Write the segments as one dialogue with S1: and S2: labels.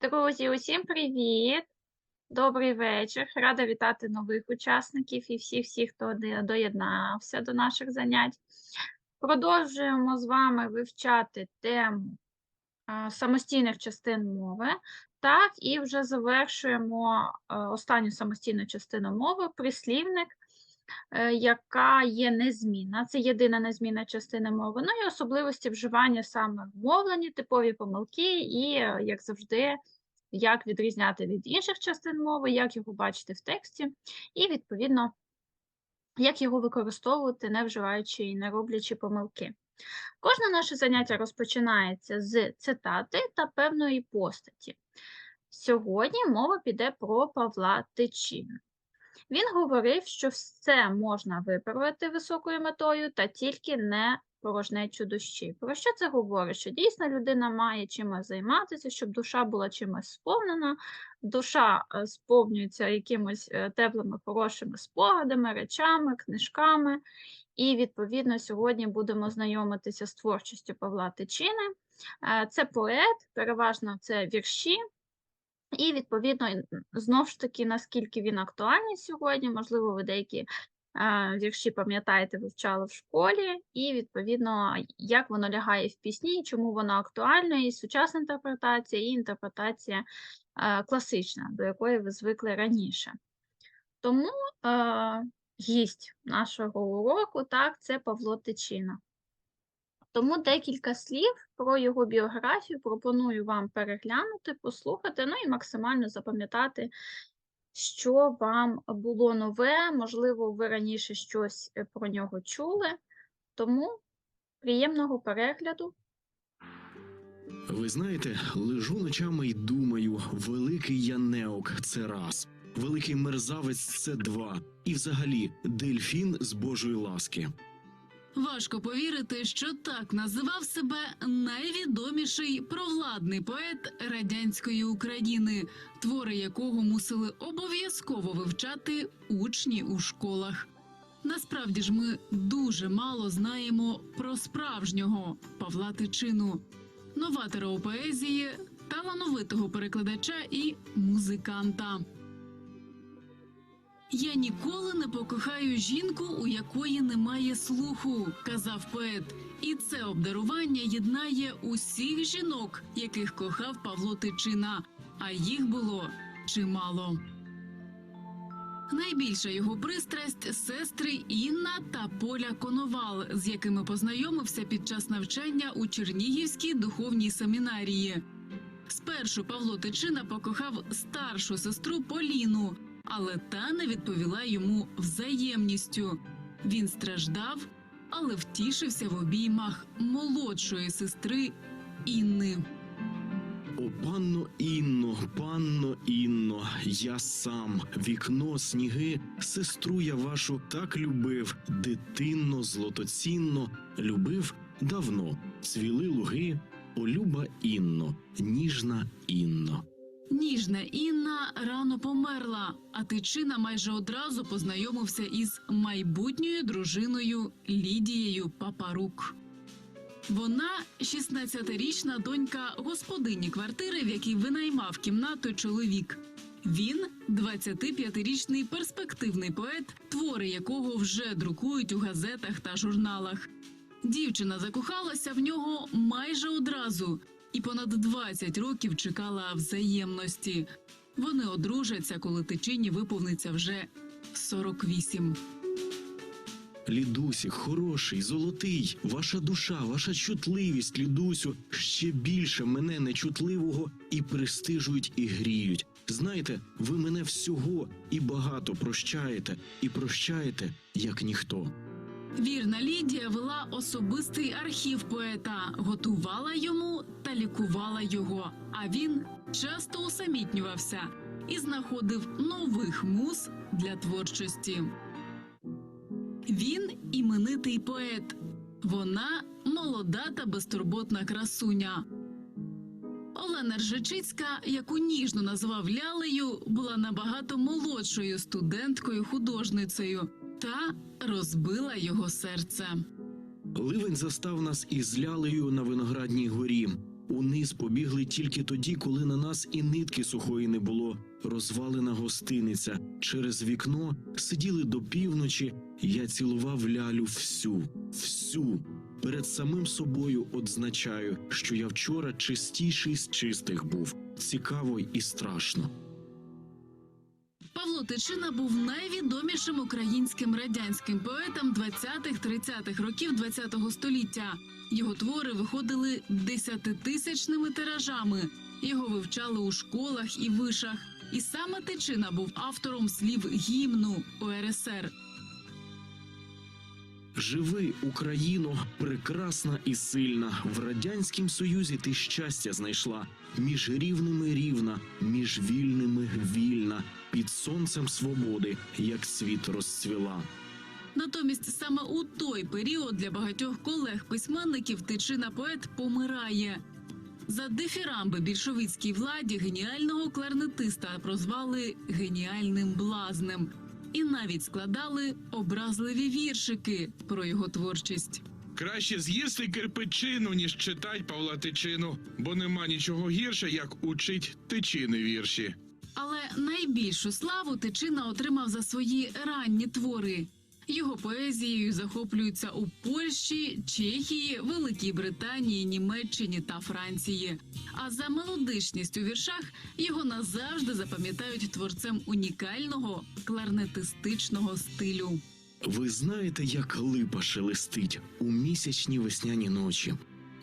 S1: Друзі, усім привіт! Добрий вечір. Рада вітати нових учасників і всіх-всіх, хто доєднався до наших занять. Продовжуємо з вами вивчати тему самостійних частин мови. Так, і вже завершуємо останню самостійну частину мови прислівник, яка є незмінна. Це єдина незмінна частина мови. Ну і особливості вживання саме в мовленні, типові помилки, і, е, як завжди, як відрізняти від інших частин мови, як його бачити в тексті, і, відповідно, як його використовувати, не вживаючи і не роблячи помилки. Кожне наше заняття розпочинається з цитати та певної постаті. Сьогодні мова піде про Павла Тичину. Він говорив, що все можна виправити високою метою, та тільки не порожнечу душі. Про що це говорить? Що дійсно людина має чимось займатися, щоб душа була чимось сповнена, душа е, сповнюється якимось е, теплими, хорошими спогадами, речами, книжками. І, відповідно, сьогодні будемо знайомитися з творчістю Павла Тичини. Е, Це поет, переважно це вірші. І, відповідно, н- знов ж таки, наскільки він актуальний сьогодні, можливо, ви деякі вірші пам'ятаєте, вивчали в школі, і, відповідно, як воно лягає в пісні, чому воно актуальне, і сучасна інтерпретація, і інтерпретація класична, до якої ви звикли раніше. Тому гість нашого уроку, так, це Павло Тичина. Тому декілька слів про його біографію пропоную вам переглянути, послухати, ну і максимально запам'ятати, що вам було нове, можливо, ви раніше щось е, про нього чули. Тому приємного перегляду.
S2: Ви знаєте, лежу ночами й думаю, великий я неок це раз, великий мерзавець це два, і взагалі дельфін з Божої ласки.
S3: Важко повірити, що так називав себе найвідоміший провладний поет радянської України, твори якого мусили обов'язково вивчати учні у школах. Насправді ж ми дуже мало знаємо про справжнього Павла Тичину, новатора у поезії, талановитого перекладача і музиканта. Я ніколи не покохаю жінку, у якої немає слуху, казав поет. І це обдарування єднає усіх жінок, яких кохав Павло Тичина, а їх було чимало. Найбільша його пристрасть сестри Інна та Поля Коновал, з якими познайомився під час навчання у Чернігівській духовній семінарії. Спершу Павло Тичина покохав старшу сестру Поліну, але та не відповіла йому взаємністю. Він страждав, але втішився в обіймах молодшої сестри Інни.
S2: О, панно Інно, панно Інно, я сам, вікно, сніги, сестру я вашу так любив, дитинно, злотоцінно, любив давно, цвіли луги, о, люба Інно, ніжна Інно.
S3: Ніжна Інна рано померла, а Тичина майже одразу познайомився із майбутньою дружиною Лідією Папарук. Вона 16-річна донька господині квартири, в якій винаймав кімнату чоловік. Він 25-річний перспективний поет, твори якого вже друкують у газетах та журналах. Дівчина закохалася в нього майже одразу і понад 20 років чекала взаємності. Вони одружаться, коли тичині виповниться вже 48.
S2: Лідусі, хороший, золотий, ваша душа, ваша чутливість, Лідусю, ще більше мене нечутливого і пристижують, і гріють. Знаєте, ви мене всього і багато прощаєте, і прощаєте, як ніхто.
S3: Вірна Лідія вела особистий архів поета, готувала йому та лікувала його. А він часто усамітнювався і знаходив нових муз для творчості. Він іменитий поет. Вона молода та безтурботна красуня. Олена Ржичицька, яку ніжно назвав Лялею, була набагато молодшою студенткою художницею та розбила його серце.
S2: Ливень застав нас із лялею на виноградній горі. Униз побігли тільки тоді, коли на нас і нитки сухої не було. Розвалена гостиниця. Через вікно сиділи до півночі. Я цілував лялю всю, всю. Перед самим собою одзначаю, що я вчора чистіший з чистих був. Цікаво і страшно.
S3: Тичина був найвідомішим українським радянським поетом 20-30-х років ХХ століття. Його твори виходили десятитисячними тиражами. Його вивчали у школах і вишах. І саме Тичина був автором слів гімну УРСР.
S2: Живи, Україно, прекрасна і сильна. В радянськім союзі ти щастя знайшла. Між рівними рівна, між вільними вільна. Під сонцем свободи, як світ розцвіла.
S3: Натомість саме у той період для багатьох колег-письменників Тичина поет помирає. За дифірамби більшовицькій владі геніального кларнетиста прозвали геніальним блазнем і навіть складали образливі віршики про його творчість.
S4: Краще з'їсти кирпичину, ніж читать Павла Тичину, бо нема нічого гірше, як учить тичини вірші.
S3: Але найбільшу славу Тичина отримав за свої ранні твори. Його поезією захоплюються у Польщі, Чехії, Великій Британії, Німеччині та Франції. А за мелодичність у віршах його назавжди запам'ятають творцем унікального кларнетистичного стилю.
S2: Ви знаєте, як липа шелестить у місячні весняні ночі.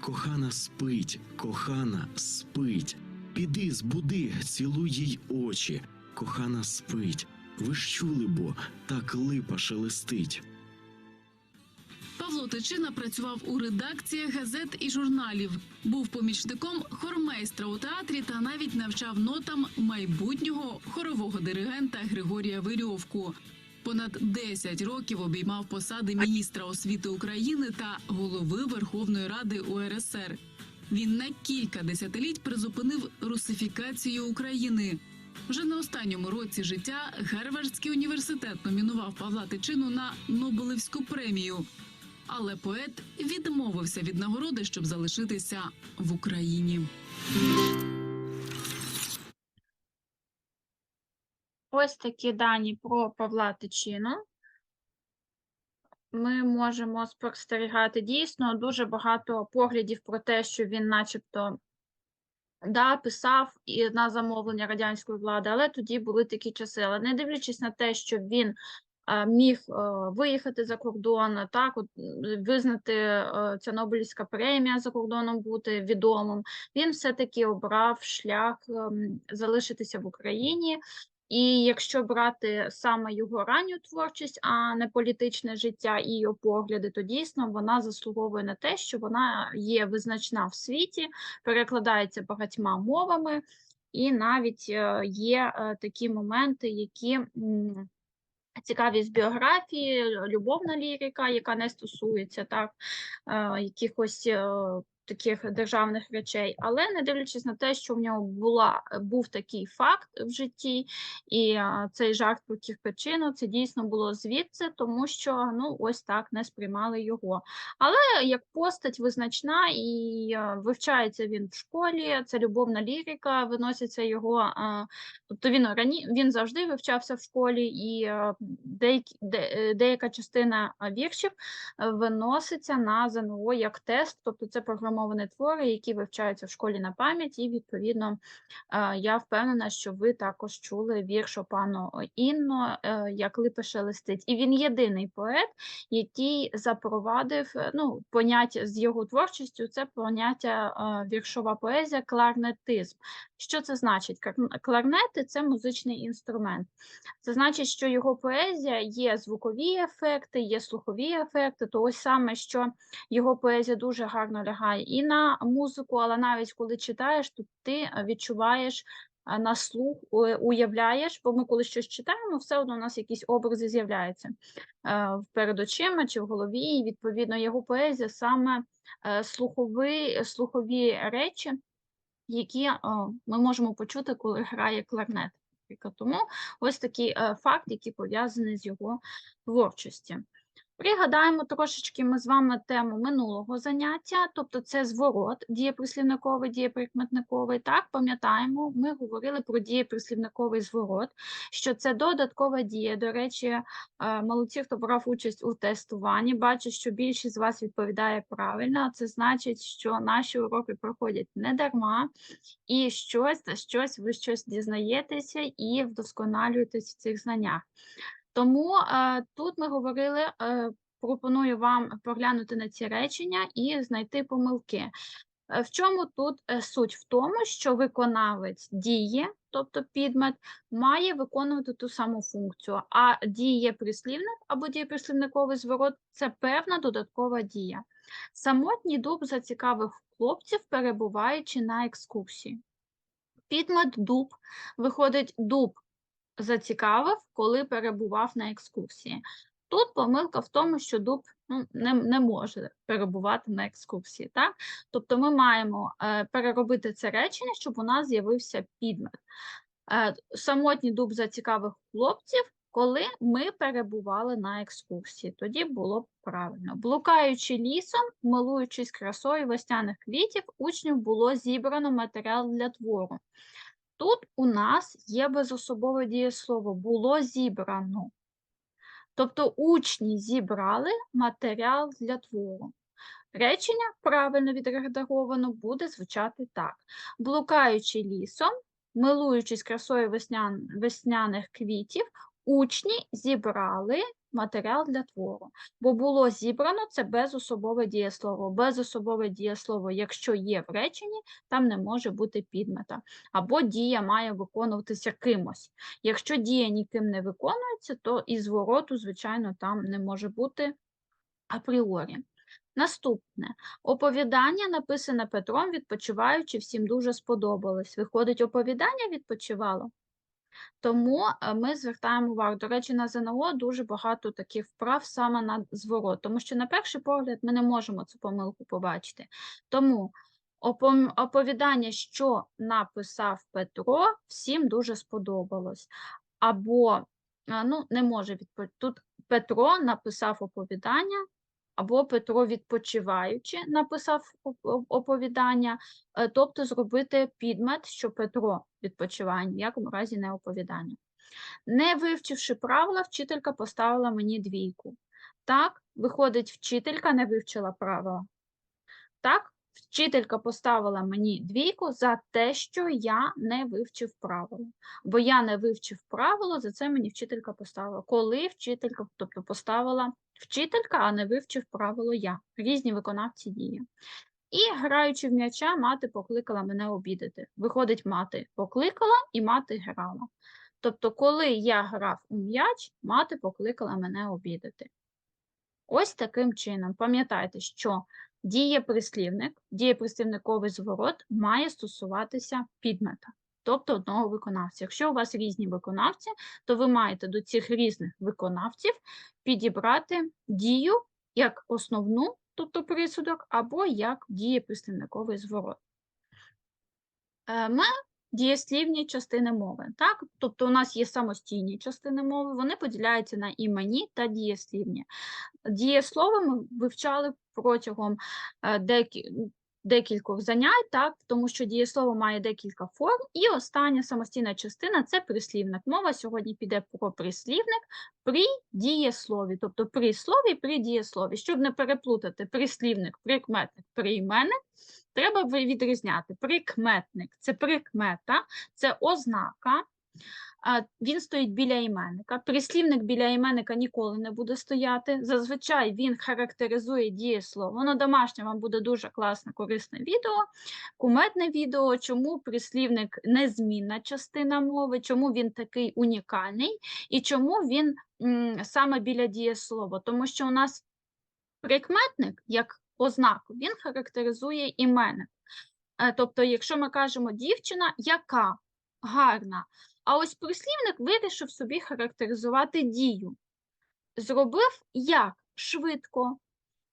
S2: Кохана спить, кохана спить. Піди збуди, цілуй їй очі. Кохана спить. Ви ж чули, бо так липа шелестить.
S3: Павло Тичина працював у редакціях газет і журналів, був помічником хормейстра у театрі та навіть навчав нотам майбутнього хорового диригента Григорія Вирьовку. Понад 10 років обіймав посади міністра освіти України та голови Верховної Ради УРСР. Він на кілька десятиліть призупинив русифікацію України. Вже на останньому році життя Гарвардський університет номінував Павла Тичину на Нобелевську премію. Але поет відмовився від нагороди, щоб залишитися в Україні.
S1: Ось такі дані про Павла Тичину. Ми можемо спостерігати дійсно дуже багато поглядів про те, що він начебто да, писав і на замовлення радянської влади, але тоді були такі часи. Але не дивлячись на те, що він е, міг е, виїхати за кордон, так, от, визнати е, ця Нобелівська премія за кордоном бути відомим, він все-таки обрав шлях ем, залишитися в Україні. І якщо брати саме його ранню творчість, а не політичне життя і його погляди, то дійсно вона заслуговує на те, що вона є визначна в світі, перекладається багатьма мовами, і навіть е, є е, такі моменти, які м, цікаві з біографії, любовна лірика, яка не стосується так, е, якихось. Таких державних речей, але не дивлячись на те, що в нього була був такий факт в житті, і цей жарт про кірпичину, це дійсно було звідси, тому що ну ось так не сприймали його. Але як постать визначна і вивчається він в школі, це любовна лірика, виноситься його. Тобто він рані він завжди вивчався в школі, і деякі, де, деяка частина віршів е, виноситься на ЗНО як тест, тобто це програмовані твори, які вивчаються в школі на пам'ять, і відповідно е, я впевнена, що ви також чули вірш Опану Інно, е, як липа шелестить. І він єдиний поет, який запровадив е, ну, поняття з його творчістю, це поняття віршова поезія, кларнетизм. Що це значить? Кларнети це музичний інструмент. Це значить, що його поезія є звукові ефекти, є слухові ефекти. То ось саме, що його поезія дуже гарно лягає і на музику, але навіть коли читаєш, то ти е, відчуваєш е, на слух, уявляєш, бо ми коли щось читаємо, все одно у нас якісь образи з'являються е, перед очима чи в голові. І відповідно його поезія саме слухові, слухові речі, які ми можемо почути, коли грає кларнет. Тому ось такий факт, який пов'язаний з його творчістю. Пригадаємо трошечки ми з вами тему минулого заняття, тобто це зворот дієприслівниковий, дієприкметниковий. Так, пам'ятаємо, ми говорили про дієприслівниковий зворот, що це додаткова дія. До речі, е, молодці, хто брав участь у тестуванні, бачу, що більшість з вас відповідає правильно. Це значить, що наші уроки проходять не дарма, і щось, щось ви щось дізнаєтеся і вдосконалюєтесь в цих знаннях. Тому е, тут ми говорили, е, пропоную вам поглянути на ці речення і знайти помилки. Е, В чому тут суть? В тому, що виконавець діє, тобто підмет, має виконувати ту саму функцію, а дієприслівник або дієприслівниковий зворот це певна додаткова дія. Самотній дуб зацікавив хлопців, перебуваючи на екскурсії. Підмет дуб виходить дуб зацікавив, коли перебував на екскурсії. Тут помилка в тому, що дуб ну, не, не може перебувати на екскурсії. Так? Тобто ми маємо е, переробити це речення, щоб у нас з'явився підмет. Е, самотній дуб зацікавив хлопців, коли ми перебували на екскурсії. Тоді було б правильно. Блукаючи лісом, милуючись красою весняних квітів, учнів було зібрано матеріал для твору. Тут у нас є безособове дієслово було зібрано. Тобто учні зібрали матеріал для твору. Речення правильно відредаговано буде звучати так: блукаючи лісом, милуючись красою веснян, весняних квітів, учні зібрали матеріал для твору. Бо було зібрано це безособове дієслово. Безособове дієслово, якщо є в реченні, там не може бути підмета. Або дія має виконуватися кимось. Якщо дія ніким не виконується, то і звороту, звичайно, там не може бути апріорі. Наступне оповідання, написане Петром, відпочиваючи, всім дуже сподобалось. Виходить, оповідання відпочивало. Тому е, ми звертаємо увагу. До речі, на ЗНО дуже багато таких вправ саме на зворот, тому що на перший погляд ми не можемо цю помилку побачити. Тому оповідання, що написав Петро, всім дуже сподобалось. Або ну, не може відповісти. Тут Петро написав оповідання, або Петро відпочиваючи написав оп- оп- оповідання, е, тобто зробити підмет, що Петро відпочиває, в якому разі не оповідання. Не вивчивши правила, вчителька поставила мені двійку. Так, виходить, вчителька не вивчила правила. Так, вчителька поставила мені двійку за те, що я не вивчив правило. Бо я не вивчив правило, за це мені вчителька поставила. Коли вчителька, тобто поставила вчителька, а не вивчив правило я. Різні виконавці дії. І граючи в м'яча, мати покликала мене обідати. Виходить, мати покликала і мати грала. Тобто, коли я грав у м'яч, мати покликала мене обідати. Ось таким чином. Пам'ятайте, що дієприслівник, дієприслівниковий зворот має стосуватися підмета, тобто одного виконавця. Якщо у вас різні виконавці, то ви маєте до цих різних виконавців підібрати дію як основну, тобто присудок, або як дієприслівниковий зворот. Е, Ми дієслівні частини мови. Так? Тобто у нас є самостійні частини мови, вони поділяються на іменні та дієслівні. Дієслово ми вивчали протягом е, декі- декількох занять, так? тому що дієслово має декілька форм. І остання самостійна частина це прислівник. Мова сьогодні піде про прислівник при дієслові, тобто при слові, при дієслові. Щоб не переплутати прислівник, прикметник, прийменник, треба відрізняти. Прикметник це прикмета, це ознака. Він стоїть біля іменника. Прислівник біля іменника ніколи не буде стояти. Зазвичай він характеризує дієслово. На домашнє вам буде дуже класне, корисне відео, кумедне відео, чому прислівник незмінна частина мови, чому він такий унікальний і чому він саме біля дієслова. Тому що у нас прикметник як ознаку, він характеризує іменник. Е, Тобто, якщо ми кажемо дівчина, яка гарна, а ось прислівник вирішив собі характеризувати дію. Зробив як швидко,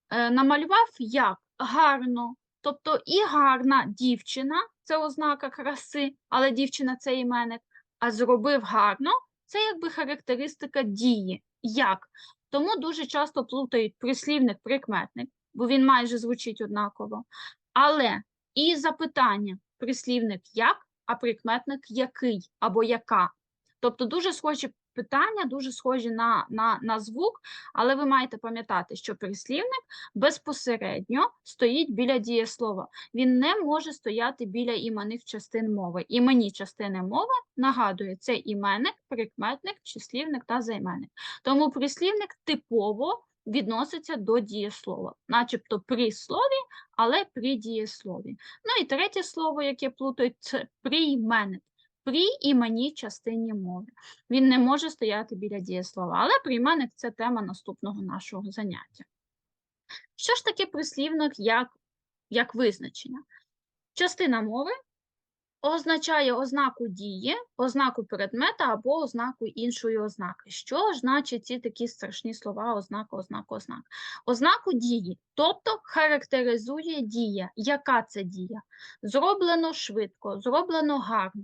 S1: е, намалював як гарно. Тобто і гарна дівчина це ознака краси, але дівчина це іменник, а зробив гарно це якби характеристика дії. Як? Тому дуже часто плутають прислівник-прикметник, бо він майже звучить однаково. Але і запитання прислівник як, а прикметник який або яка. Тобто дуже схожі питання, дуже схожі на, на, на звук, але ви маєте пам'ятати, що прислівник безпосередньо стоїть біля дієслова. Він не може стояти біля іменних частин мови. Іменні частини мови, нагадую, це іменник, прикметник, числівник та займенник. Тому прислівник типово відноситься до дієслова, начебто при слові, але при дієслові. Ну і третє слово, яке плутають, це прийменник. При іменній частині мови. Він не може стояти біля дієслова, але прийменник це тема наступного нашого заняття. Що ж таке прислівник як, як визначення? Частина мови означає ознаку дії, ознаку предмета або ознаку іншої ознаки. Що значить ці такі страшні слова ознака, ознака, ознака? Ознаку дії, тобто характеризує дія. Яка це дія? Зроблено швидко, зроблено гарно.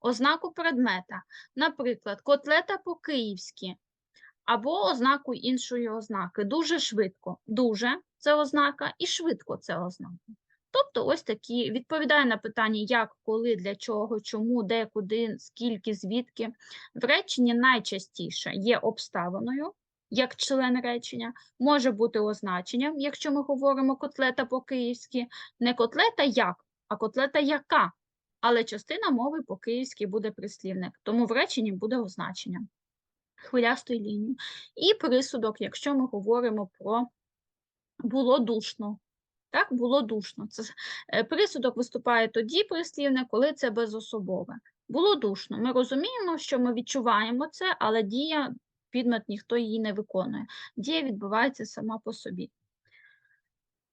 S1: Ознаку предмета, наприклад, котлета по-київськи, або ознаку іншої ознаки. Дуже швидко. Дуже це ознака і швидко це ознака. Тобто ось такі відповідає на питання як, коли, для чого, чому, де, куди, скільки, звідки. В реченні найчастіше є обставиною, як член речення, може бути означенням, якщо ми говоримо котлета по-київськи, не котлета як, а котлета яка. Але частина мови по-київськи буде прислівник, тому в реченні буде означення хвилястої лінії. І присудок, якщо ми говоримо про було душно. Так, було душно. Це е, присудок виступає тоді прислівне, коли це безособове. Було душно. Ми розуміємо, що ми відчуваємо це, але дія, підмет ніхто її не виконує. Дія відбувається сама по собі.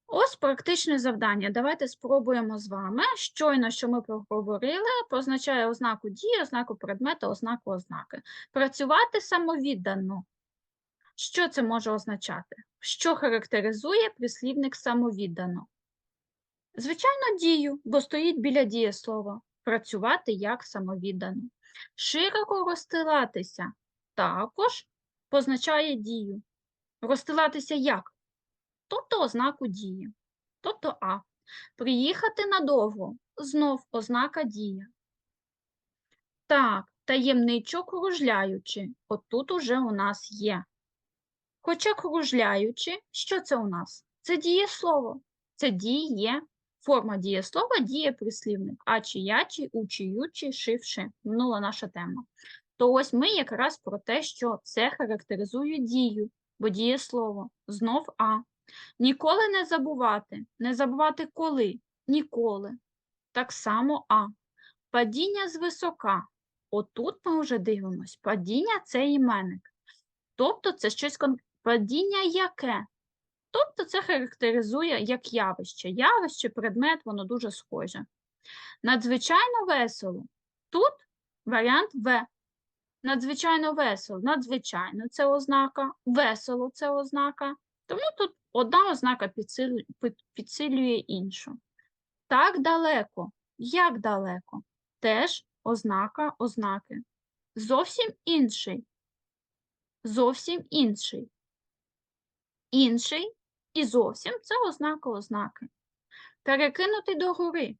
S1: Ось практичне завдання. Давайте спробуємо з вами. Щойно, що ми проговорили, позначає ознаку дії, ознаку предмета, ознаку ознаки. Працювати самовіддано. Що це може означати? Що характеризує прислівник самовіддано? Звичайно, дію, бо стоїть біля дієслова. Працювати як самовіддано. Широко розстилатися також позначає дію. Розстилатися як? Тобто ознаку дії. Тобто А. Приїхати надовго знов ознака дія. Так, таємничо кружляючи. Отут уже у нас є. Хоча кружляючи, що це у нас? Це дієслово. Це діє. Форма дієслова діє прислівник. А чи я, чи у, чию, чи ши, вши. Минула наша тема. То ось ми якраз про те, що це характеризує дію, бо дієслово. Знов А. Ніколи не забувати. Не забувати коли? Ніколи. Так само А. Падіння звисока. Отут ми вже дивимось. Падіння це іменник. Тобто це щось кон... падіння яке? Тобто це характеризує як явище. Явище, предмет, воно дуже схоже. Надзвичайно весело. Тут варіант В. Надзвичайно весело. Надзвичайно це ознака, весело це ознака. Тому тут одна ознака підсилює, іншу. Так далеко. Як далеко? Теж ознака ознаки. Зовсім інший. Зовсім інший. Інший і зовсім це ознака ознаки. Перекинути догори.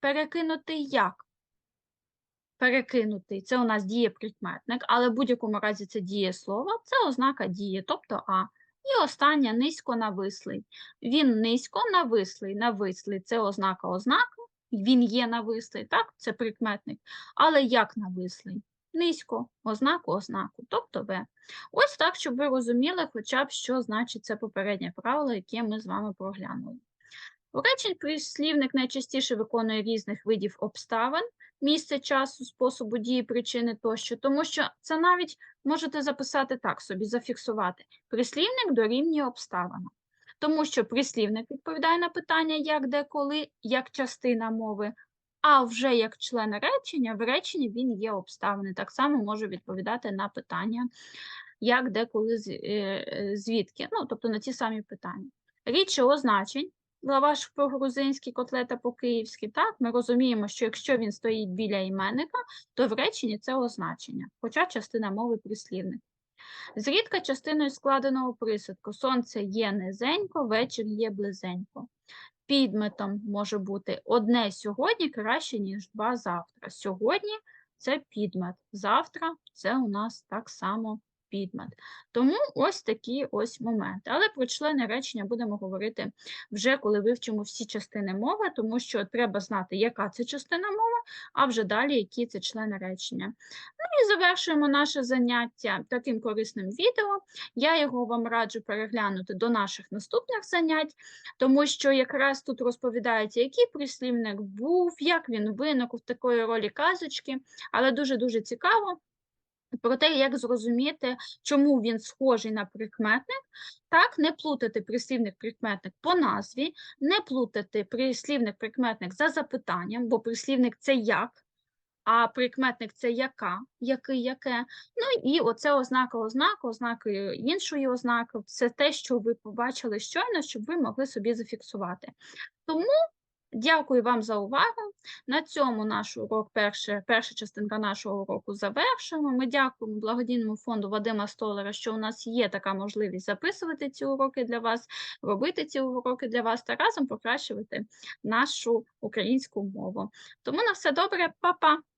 S1: Перекинути як? Перекинутий це у нас дієприкметник, але в будь-якому разі це дієслово, це ознака дії, тобто А. І остання низько навислий. Він низько навислий. Навислий це ознака ознаки, він є навислий, так, це прикметник. Але як навислий? Низько, ознаку ознаку, тобто В. Ось так, щоб ви розуміли хоча б, що значить це попереднє правило, яке ми з вами проглянули. У речень прислівник найчастіше виконує різних видів обставин, місце часу, способу дії, причини тощо, тому що це навіть можете записати так собі, зафіксувати. Прислівник дорівнює обставина. Тому що прислівник відповідає на питання як, де, коли, як частина мови, а вже як член речення, в реченні він є обставини. Так само може відповідати на питання як, де, коли, е, звідки. Ну, тобто на ті самі питання. Рідше означень, лаваш по-грузинськи, котлета по-київськи, так, ми розуміємо, що якщо він стоїть біля іменника, то в реченні це означення, хоча частина мови прислівник. Зрідка частиною складеного присудку. Сонце є низенько, вечір є близенько. Підметом може бути одне сьогодні краще, ніж два завтра. Сьогодні це підмет, завтра це у нас так само підмет. Тому ось такі ось моменти. Але про члени речення будемо говорити вже коли вивчимо всі частини мови, тому що треба знати, яка це частина мови, а вже далі які це члени речення. Ну і завершуємо наше заняття таким корисним відео. Я його вам раджу переглянути до наших наступних занять, тому що якраз тут розповідається, який прислівник був, як він виник у такої ролі казочки, але дуже-дуже цікаво про те, як зрозуміти, чому він схожий на прикметник. Так, не плутати прислівник-прикметник по назві, не плутати прислівник-прикметник за запитанням, бо прислівник це як, а прикметник це яка, який, яке. Ну і оце ознака ознака, ознаки іншої ознаки. Це те, що ви побачили щойно, щоб ви могли собі зафіксувати. Тому дякую вам за увагу. На цьому наш урок, перша, перша частинка нашого уроку завершуємо. Ми дякуємо благодійному фонду Вадима Столера, що у нас є така можливість записувати ці уроки для вас, робити ці уроки для вас та разом покращувати нашу українську мову. Тому на все добре, па-па!